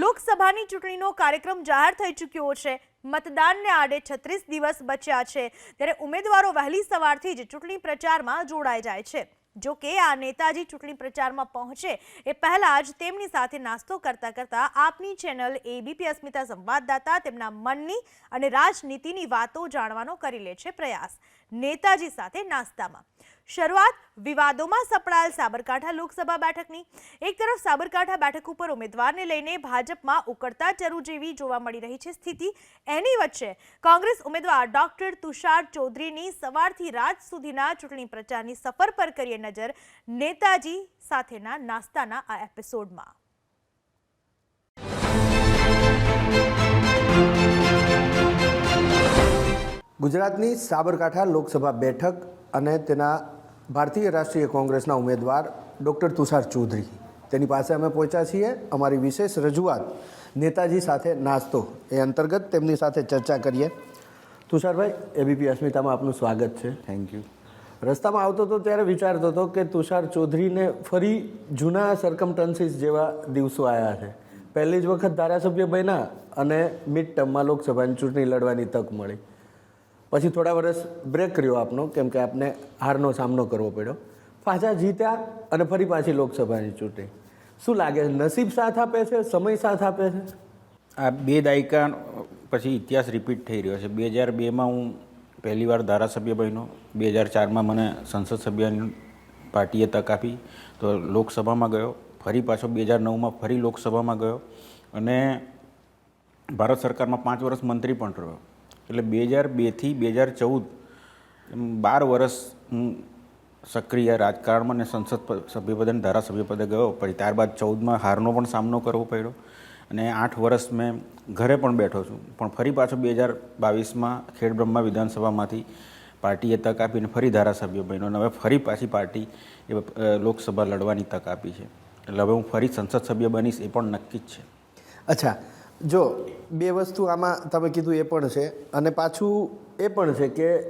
લોકસભાની ચૂંટણીનો કાર્યક્રમ જાહેર થઈ ચૂક્યો છે. મતદાનને આડે છત્રીસ દિવસ બચ્યા છે. ત્યારે ઉમેદવારો વહેલી સવારથી જ ચૂંટણી પ્રચારમાં જોડાઈ જાય છે. જો કે આ નેતાજી ચૂંટણી પ્રચારમાં પહોંચે એ પહેલા જ તેમની સાથે નાસ્તો કરતા કરતા આપની ચેનલ એબીપી અસ્મિતા સંવાદદાતા તેમના મનની અને રાજનીતિની વાતો જાણવાનો કરી લે છે પ્રયાસ. નેતાજી સાથે નાસ્તામાં. શરૂઆત વિવાદોમાં સપડાયેલ સાબરકાંઠા લોકસભા બેઠકની. એક તરફ સાબરકાંઠા બેઠક ઉપર ઉમેદવારને લઈને ભાજપમાં ઉકળતા ચરુ જેવી જોવા મળી રહી છે સ્થિતિ એની વચ્ચે કોંગ્રેસ ઉમેદવાર ડોક્ટર તુષાર ચૌધરીની સવારથી રાત સુધીના ચૂંટણી પ્રચારની સફર પર કરીએ નજર નેતાજી સાથેના નાસ્તાના આ એપિસોડમાં ગુજરાતની સાબરકાંઠા લોકસભા બેઠક અને તેના ભારતીય રાષ્ટ્રીય કોંગ્રેસના ઉમેદવાર ડૉક્ટર તુષાર ચૌધરી. તેની પાસે અમે પહોંચ્યા છીએ. અમારી વિશેષ રજૂઆત નેતાજી સાથે નાસ્તો એ અંતર્ગત તેમની સાથે ચર્ચા કરીએ. તુષારભાઈ એબીપી અસ્મિતામાં આપનું સ્વાગત છે. થેન્ક યુ રસ્તામાં આવતો હતો ત્યારે વિચારતો હતો કે તુષાર ચૌધરીને ફરી જૂના સરકમટન્સીસ જેવા દિવસો આવ્યા છે. પહેલી જ વખત ધારાસભ્ય બન્યા અને મિડ ટર્મમાં લોકસભાની ચૂંટણી લડવાની તક મળી. પછી થોડા વર્ષ બ્રેક કર્યો આપનો, કેમ કે આપને હારનો સામનો કરવો પડ્યો. પાછા જીત્યા અને ફરી પાછી લોકસભાની ચૂંટણી. શું લાગે નસીબ સાથ આપે છે, સમય સાથ આપે છે? આ બે દાયકા પછી ઇતિહાસ રિપીટ થઈ રહ્યો છે. બે હજાર બેમાં હું પહેલીવાર ધારાસભ્ય બન્યો. બે હજાર ચારમાં મને સંસદ સભ્યની પાર્ટીએ તક આપી. તો લોકસભામાં ગયો. ફરી પાછો બે હજાર નવમાં ફરી લોકસભામાં ગયો. અને ભારત સરકારમાં પાંચ વર્ષ મંત્રી પણ રહ્યો. એટલે બે હજાર બેથી બે હજાર ચૌદ બાર વર્ષ હું સક્રિય રાજકારણમાં અને સંસદ સભ્યપદે અને ધારાસભ્ય પદે ગયો. પછી ત્યારબાદ ચૌદમાં હારનો પણ સામનો કરવો પડ્યો. અને આઠ વર્ષ મેં ઘરે પણ બેઠો છું. પણ ફરી પાછો બે હજાર બાવીસમાં ખેડબ્રહ્મા વિધાનસભામાંથી પાર્ટીએ તક આપીને ફરી ધારાસભ્ય બન્યો અને હવે ફરી પાછી પાર્ટી એ લોકસભા લડવાની તક આપી છે. એટલે હવે હું ફરી સંસદ સભ્ય બનીશ એ પણ નક્કી જ છે. અચ્છા. જો, બે વસ્તુ આમાં તમે કીધું એ પણ છે અને પાછું એ પણ છે કે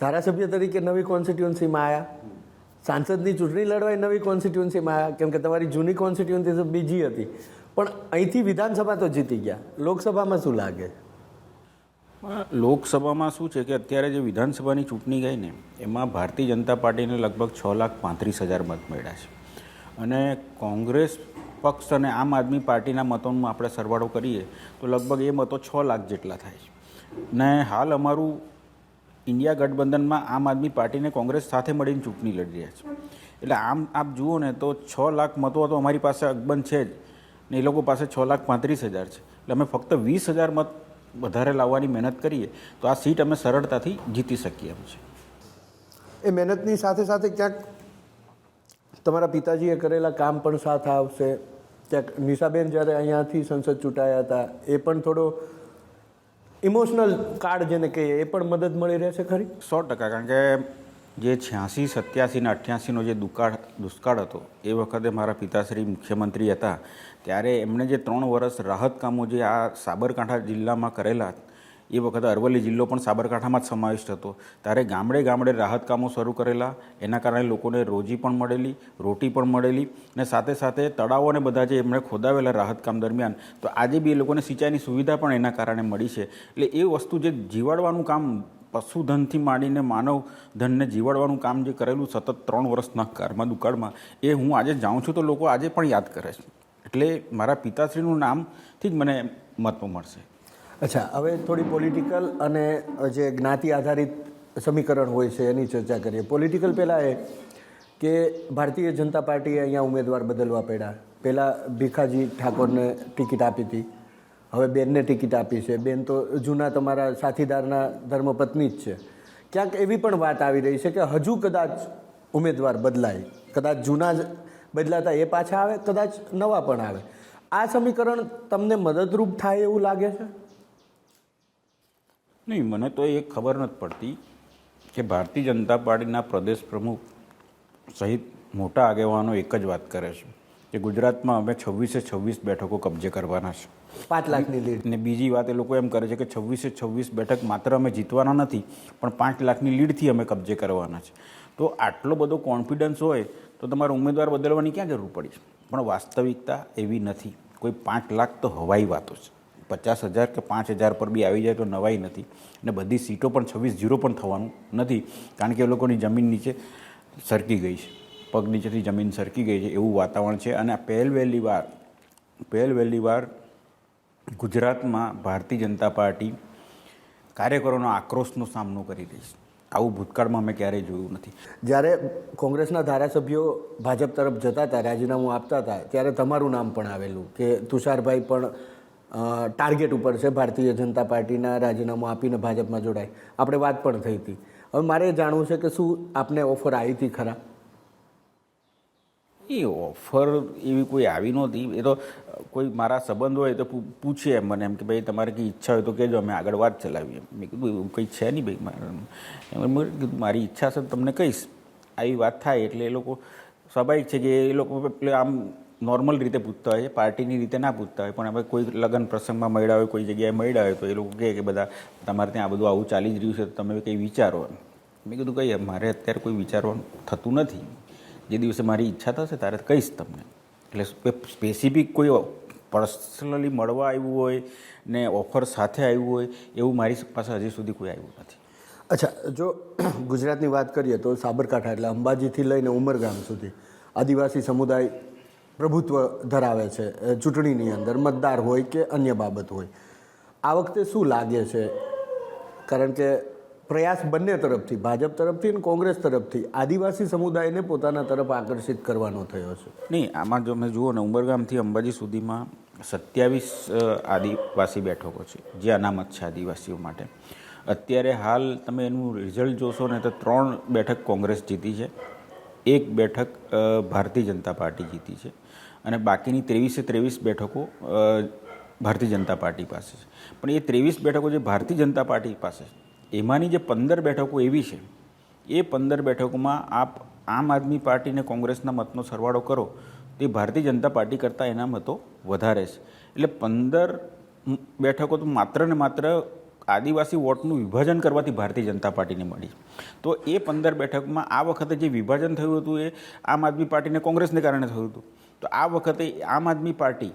ધારાસભ્ય તરીકે નવી કોન્સ્ટિટ્યુન્સીમાં આવ્યા સાંસદની ચૂંટણી લડવાય નવી કોન્સ્ટિટ્યુન્સીમાં આવ્યા કેમ કે તમારી જૂની કોન્સ્ટિટ્યુન્સી તો બીજી હતી. પણ અહીંથી વિધાનસભા તો જીતી ગયા. લોકસભામાં શું લાગે? લોકસભામાં શું છે કે અત્યારે જે વિધાનસભાની ચૂંટણી ગઈ ને, એમાં ભારતીય જનતા પાર્ટીને લગભગ છ લાખ પાંત્રીસ હજાર મત મળ્યા છે. અને કોંગ્રેસ પક્ષ અને આમ આદમી પાર્ટીના મતોનો આપણે સરવાળો કરીએ, તો લગભગ એ મતો છ લાખ જેટલા થાય છે. ને હાલ અમારું ઇન્ડિયા ગઠબંધનમાં આમ આદમી પાર્ટીને કોંગ્રેસ સાથે મળીને ચૂંટણી લડી રહ્યા છે. એટલે આમ આપ જુઓ ને તો છ લાખ મતો તો અમારી પાસે અકબંધ છે જ. ને એ લોકો પાસે છ લાખ પાંત્રીસ હજાર છે. એટલે અમે ફક્ત વીસ હજાર મત વધારે લાવવાની મહેનત કરીએ, તો આ સીટ અમે સરળતાથી જીતી શકીએ એમ છે. એ મહેનતની સાથે સાથે ક્યાંક તમારા પિતાજીએ કરેલા કામ પણ સાથ આવશે. ક્યાંક નિશાબેન જ્યારે અહીંયાથી સંસદ ચૂંટાયા હતા, એ પણ થોડો ઇમોશનલ કાર્ડ જેને કહીએ, એ પણ મદદ મળી રહેશે ખરી? સો ટકા, કારણ કે જે છ્યાસી, સત્યાસી ને અઠ્યાસીનો જે દુકાળ, દુષ્કાળ હતો, એ વખતે મારા પિતાશ્રી મુખ્યમંત્રી હતા. ત્યારે એમણે જે ત્રણ વર્ષ રાહત કામો જે આ સાબરકાંઠા જિલ્લામાં કરેલા એ વખતે અરવલ્લી જિલ્લો પણ સાબરકાંઠામાં જ સમાવિષ્ટ હતો. ત્યારે ગામડે ગામડે રાહત કામો શરૂ કરેલા. એના કારણે લોકોને રોજી પણ મળેલી, રોટી પણ મળેલી અને સાથે સાથે તળાવોને બધા જે એમણે ખોદાવેલા રાહત કામ દરમિયાન તો આજે બી એ લોકોને સિંચાઈની સુવિધા પણ એના કારણે મળી છે. એટલે એ વસ્તુ જે જીવાડવાનું કામ પશુધનથી માંડીને માનવ ધનને જીવાડવાનું કામ જે કરેલું સતત ત્રણ વર્ષના કાળમાં દુકાળમાં, એ હું આજે જાઉં છું તો લોકો આજે પણ યાદ કરે છે. એટલે મારા પિતાશ્રીનું નામથી જ મને મહત્વ મળશે. અચ્છા, હવે થોડી પોલિટિકલ અને જે જ્ઞાતિ આધારિત સમીકરણ હોય છે, એની ચર્ચા કરીએ. પોલિટિકલ પહેલાં એ કે ભારતીય જનતા પાર્ટીએ અહીંયા ઉમેદવાર બદલવા પડ્યા. પહેલાં ભીખાજી ઠાકોરને ટિકિટ આપી હતી. હવે બેનને ટિકિટ આપી છે. બેન તો જૂના તમારા સાથીદારના ધર્મપત્ની જ છે. ક્યાંક એવી પણ વાત આવી રહી છે કે હજુ કદાચ ઉમેદવાર બદલાય. કદાચ જૂના જ બદલાતા એ પાછા આવે, કદાચ નવા પણ આવે. આ સમીકરણ તમને મદદરૂપ થાય એવું લાગે છે? નહીં મને તો એ ખબર નથી પડતી કે ભારતીય જનતા પાર્ટીના પ્રદેશ પ્રમુખ સહિત મોટા આગેવાનો એક જ વાત કરે છે કે ગુજરાતમાં અમે છવ્વીસે છવ્વીસ બેઠકો કબજે કરવાના છે. પાંચ લાખની લીડ. ને બીજી વાત એ લોકો એમ કરે છે કે છવ્વીસે છવ્વીસ બેઠક માત્ર અમે જીતવાના નથી પણ પાંચ લાખની લીડથી અમે કબજે કરવાના છે. તો આટલો બધો કોન્ફિડન્સ હોય તો તમારે ઉમેદવાર બદલવાની ક્યાં જરૂર પડી છે? પણ વાસ્તવિકતા એવી નથી. કોઈ પાંચ લાખ તો હવાઈ વાતો છે. પચાસ હજાર કે પાંચ હજાર પર બી આવી જાય તો નવાઈ નથી. અને બધી સીટો પણ છવ્વીસ જીરો પણ થવાનું નથી. કારણ કે એ લોકોની જમીન નીચે સરકી ગઈ છે. પગ નીચેથી જમીન સરકી ગઈ છે. એવું વાતાવરણ છે. અને આ પહેલ વહેલી વાર, પહેલ વહેલી વાર ગુજરાતમાં ભારતીય જનતા પાર્ટી કાર્યકરોનો આક્રોશનો સામનો કરી રહી છે. આવું ભૂતકાળમાં મેં ક્યારેય જોયું નથી. જ્યારે કોંગ્રેસના ધારાસભ્યો ભાજપ તરફ જતા હતા, રાજીનામું આપતા હતા, ત્યારે તમારું નામ પણ આવેલું કે તુષારભાઈ પણ ટાર્ગેટ ઉપર છે, ભારતીય જનતા પાર્ટીના રાજીનામું આપીને ભાજપમાં જોડાય. આપણે વાત પણ થઈ હતી. હવે મારે જાણવું છે કે શું આપને ઓફર આવી હતી ખરા? એ ઓફર એવી કોઈ આવી નહોતી. એ તો કોઈ મારા સંબંધ હોય તો પૂછીએ પૂછે એમ મને એમ કે ભાઈ, તમારે કંઈ ઈચ્છા હોય તો કહેજો, અમે આગળ વાત ચલાવીએ. મેં કીધું, એવું કંઈ છે નહીં ભાઈ મારા એમ કીધું, મારી ઈચ્છા છે તમને કહીશ. આવી વાત થાય એટલે એ લોકો સ્વાભાવિક છે કે એ લોકો આમ નોર્મલ રીતે પૂછતા હોય પાર્ટીની રીતે ના પૂછતા હોય, પણ હવે કોઈ લગ્ન પ્રસંગમાં મળ્યા હોય, કોઈ જગ્યાએ મળ્યા હોય, તો એ લોકો કહે કે બધા, તમારે ત્યાં આ બધું આવું ચાલી જ રહ્યું છે, તો તમે કંઈ વિચારો. મેં કીધું કહીએ મારે અત્યારે કોઈ વિચારવાનું થતું નથી. જે દિવસે મારી ઈચ્છા થશે ત્યારે કહીશ તમને. એટલે સ્પેસિફિક કોઈ પર્સનલી મળવા આવ્યું હોય, ને ઓફર સાથે આવ્યું હોય, એવું મારી પાસે હજી સુધી કોઈ આવ્યું નથી. અચ્છા, જો ગુજરાતની વાત કરીએ તો સાબરકાંઠા એટલે અંબાજીથી લઈને ઉમરગામ સુધી આદિવાસી સમુદાય પ્રભુત્વ ધરાવે છે ચૂંટણીની અંદર, મતદાર હોય કે અન્ય બાબત હોય. આ વખતે શું લાગે છે? કારણ કે પ્રયાસ બંને તરફથી, ભાજપ તરફથી અને કોંગ્રેસ તરફથી, આદિવાસી સમુદાયને પોતાના તરફ આકર્ષિત કરવાનો થયો છે. નહીં, આમાં જો મેં જુઓ ને ઉંબરગામથી અંબાજી સુધીમાં સત્યાવીસ આદિવાસી બેઠકો છે, જે અનામત છે આદિવાસીઓ માટે. અત્યારે હાલ તમે એનું રિઝલ્ટ જોશો ને, તો ત્રણ બેઠક કોંગ્રેસ જીતી છે. એક બેઠક ભારતીય જનતા પાર્ટી જીતી છે. અને બાકીની ત્રેવીસે ત્રેવીસ બેઠકો ભારતીય જનતા પાર્ટી પાસે છે. પણ એ ત્રેવીસ બેઠકો જે ભારતીય જનતા પાર્ટી પાસે છે, એમાંની જે પંદર બેઠકો એવી છે, એ પંદર બેઠકોમાં આપ આમ આદમી પાર્ટીને કોંગ્રેસના મતનો સરવાળો કરો, તે ભારતીય જનતા પાર્ટી કરતાં એના મતો વધારે છે. એટલે પંદર બેઠકો તો માત્ર ને માત્ર આદિવાસી વોટનું વિભાજન કરવાથી ભારતીય જનતા પાર્ટીને મળી તો એ પંદર બેઠકમાં આ વખતે જે વિભાજન થયું હતું એ આમ આદમી પાર્ટીને કોંગ્રેસને કારણે થયું હતું. તો આ વખતે આમ આદમી પાર્ટી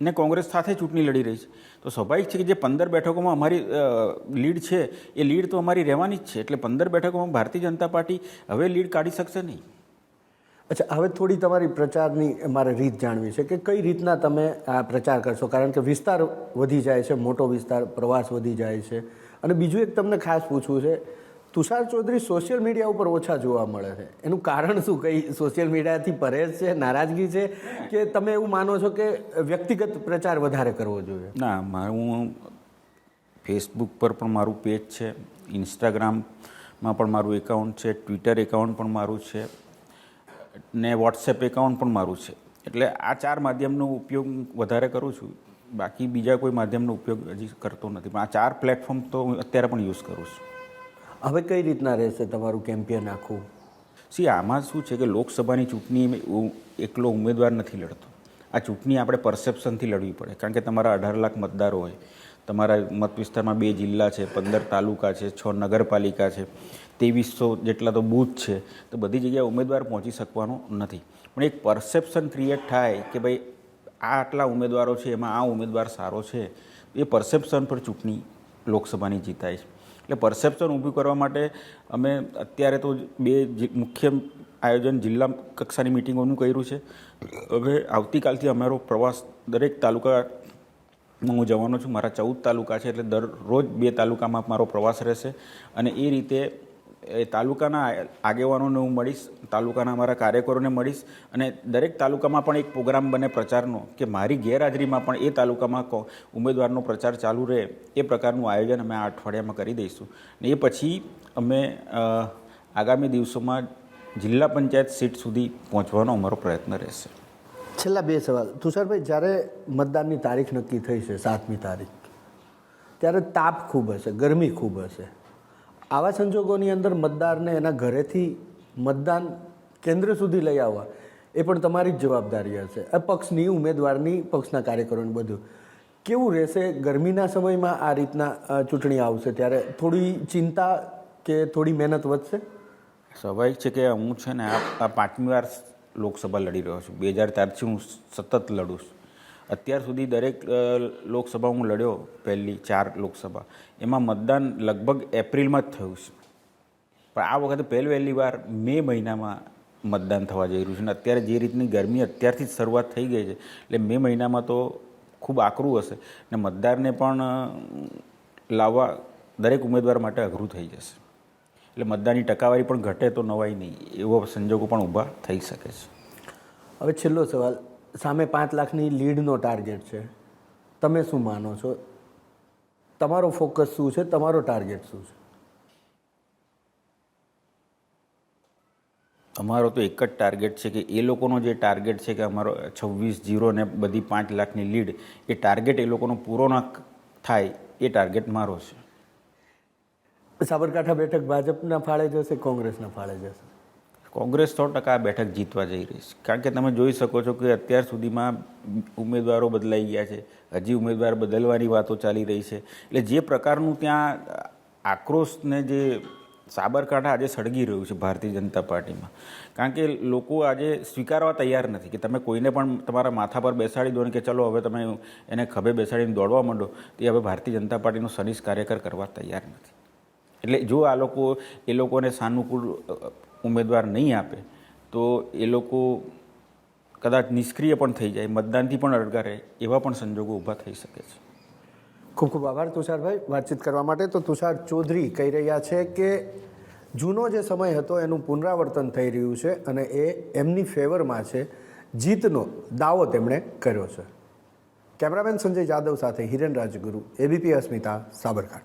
ને કોંગ્રેસ સાથે ચૂંટણી લડી રહી છે. તો સ્વાભાવિક છે કે જે પંદર બેઠકોમાં અમારી લીડ છે, એ લીડ તો અમારી રહેવાની જ છે. એટલે પંદર બેઠકોમાં ભારતીય જનતા પાર્ટી હવે લીડ કાઢી શકશે નહીં. અચ્છા, હવે થોડી તમારી પ્રચારની મારે રીત જાણવી છે કે કઈ રીતના તમે આ પ્રચાર કરશો? કારણ કે વિસ્તાર વધી જાય છે, મોટો વિસ્તાર, પ્રવાસ વધી જાય છે. અને બીજું એક તમને ખાસ પૂછવું છે તુષાર ચૌધરી સોશિયલ મીડિયા ઉપર ઓછા જોવા મળે છે. એનું કારણ શું? કઈ સોશિયલ મીડિયાથી પરેજ છે, નારાજગી છે કે તમે એવું માનો છો કે વ્યક્તિગત પ્રચાર વધારે કરવો જોઈએ? ના, મારું ફેસબુક પર પણ મારું પેજ છે ઇન્સ્ટાગ્રામમાં પણ મારું એકાઉન્ટ છે ટ્વિટર એકાઉન્ટ પણ મારું છે, ને વોટ્સએપ એકાઉન્ટ પણ મારું છે. એટલે આ ચાર માધ્યમનો ઉપયોગ વધારે કરું છું. બાકી બીજા કોઈ માધ્યમનો ઉપયોગ હજી કરતો નથી. પણ આ ચાર પ્લેટફોર્મ તો અત્યારે પણ યુઝ કરું છું. હવે કઈ રીતના રહેશે તમારું કેમ્પિયન આખું? સી, આમાં શું છે કે લોકસભાની ચૂંટણી એકલો ઉમેદવાર નથી લડતો. આ ચૂંટણી આપણે પરસેપ્શનથી લડવી પડે. કારણ કે તમારા અઢાર લાખ મતદારો હોય, તમારા મત વિસ્તારમાં બે જિલ્લા છે, પંદર તાલુકા છે, છ નગરપાલિકા છે, ત્રેવીસો જેટલા તો બૂથ છે, તો બધી જગ્યાએ ઉમેદવાર પહોંચી શકવાનો નથી. પણ એક પરસેપ્શન ક્રિએટ થાય કે ભાઈ આ આટલા ઉમેદવારો છે, એમાં આ ઉમેદવાર સારો છે, એ પરસેપ્શન પર ચૂંટણી લોકસભાની જીતાય છે. એટલે પરસેપ્શન ઊભું કરવા માટે અમે અત્યારે તો બે મુખ્ય આયોજન જિલ્લા કક્ષાની મિટિંગોનું કર્યું છે. હવે આવતીકાલથી અમારો પ્રવાસ દરેક તાલુકામાં હું જવાનો છું. મારા ચૌદ તાલુકા છે એટલે દરરોજ બે તાલુકામાં મારો પ્રવાસ રહેશે. અને એ રીતે એ તાલુકાના આગેવાનોને હું મળીશ, તાલુકાના અમારા કાર્યકરોને મળીશ અને દરેક તાલુકામાં પણ એક પ્રોગ્રામ બને પ્રચારનો કે મારી ગેરહાજરીમાં પણ એ તાલુકામાં ઉમેદવારનો પ્રચાર ચાલુ રહે એ પ્રકારનું આયોજન અમે આ અઠવાડિયામાં કરી દઈશું. ને એ પછી અમે આગામી દિવસોમાં જિલ્લા પંચાયત સીટ સુધી પહોંચવાનો અમારો પ્રયત્ન રહેશે. છેલ્લા બે સવાલ. તુષારભાઈ, જ્યારે મતદાનની તારીખ નક્કી થઈ છે, સાતમી તારીખ, ત્યારે તાપ ખૂબ હશે, ગરમી ખૂબ હશે. આવા સંજોગોની અંદર મતદારને એના ઘરેથી મતદાન કેન્દ્ર સુધી લઈ આવવા, એ પણ તમારી જ જવાબદારી હશે. આ પક્ષની ઉમેદવારની, પક્ષના કાર્યકરોને બધું. કેવું રહેશે? ગરમીના સમયમાં આ રીતના ચૂંટણી આવશે ત્યારે થોડી ચિંતા કે થોડી મહેનત વધશે? સ્વાભાવિક છે કે હું છે ને આ પાંચમી વાર લોકસભા લડી રહ્યો છું. બે હજાર ચારથી હું સતત લડું છું. અત્યાર સુધી દરેક લોકસભા હું લડ્યો પહેલી ચાર લોકસભા. એમાં મતદાન લગભગ એપ્રિલમાં જ થયું છે. પણ આ વખતે પહેલી વહેલી વાર મે મહિનામાં મતદાન થવા જઈ રહ્યું છે અને અત્યારે જે રીતની ગરમી અત્યારથી જ શરૂઆત થઈ ગઈ છે, એટલે મે મહિનામાં તો ખૂબ આકરું હશે ને મતદારને પણ લાવવા દરેક ઉમેદવાર માટે અઘરું થઈ જશે. એટલે મતદાનની ટકાવારી પણ ઘટે તો નવાઈ નહીં, એવા સંજોગો પણ ઊભા થઈ શકે છે. હવે છેલ્લો સવાલ. સામે પાંચ લાખની લીડનો ટાર્ગેટ છે. તમે શું માનો છો? તમારો ફોકસ શું છે? તમારો ટાર્ગેટ શું છે? અમારો તો એક જ ટાર્ગેટ છે કે એ લોકોનો જે ટાર્ગેટ છે કે અમારો છવ્વીસ જીરો ને બધી પાંચ લાખની લીડ એ ટાર્ગેટ એ લોકોનો પૂરો ના થાય એ ટાર્ગેટ મારો છે. સાબરકાંઠા બેઠક ભાજપના ફાળે જશે કોંગ્રેસના ફાળે જશે? કોંગ્રેસ સો ટકા આ બેઠક જીતવા જઈ રહી છે. કારણ કે તમે જોઈ શકો છો કે અત્યાર સુધીમાં ઉમેદવારો બદલાઈ ગયા છે. હજી ઉમેદવાર બદલવાની વાતો ચાલી રહી છે. એટલે જે પ્રકારનું ત્યાં આક્રોશને જે સાબરકાંઠા આજે સળગી રહ્યું છે ભારતીય જનતા પાર્ટીમાં. કારણ કે લોકો આજે સ્વીકારવા તૈયાર નથી કે તમે કોઈને પણ તમારા માથા પર બેસાડી દો ને કે ચલો હવે તમે એને ખભે બેસાડીને દોડવા માંડો, તે હવે ભારતીય જનતા પાર્ટીનો સનિશ કાર્યકર કરવા તૈયાર નથી. એટલે જો આ લોકો, એ લોકોને સાનુકૂળ ઉમેદવાર નહીં આપે, તો એ લોકો કદાચ નિષ્ક્રિય પણ થઈ જાય, મતદાનથી પણ અડગારે એવા પણ સંજોગો ઊભા થઈ શકે છે. ખૂબ ખૂબ આભાર તુષારભાઈ. વાતચીત કરવા માટે તો તુષાર ચૌધરી કહી રહ્યા છે કે જૂનો જે સમય હતો એનું પુનરાવર્તન થઈ રહ્યું છે અને એ એમની ફેવરમાં છે. જીતનો દાવો તેમણે કર્યો છે. કેમેરામેન સંજય જાદવ સાથે હિરેન રાજગુરુ, એબીપી અસ્મિતા, સાબરકાંઠા.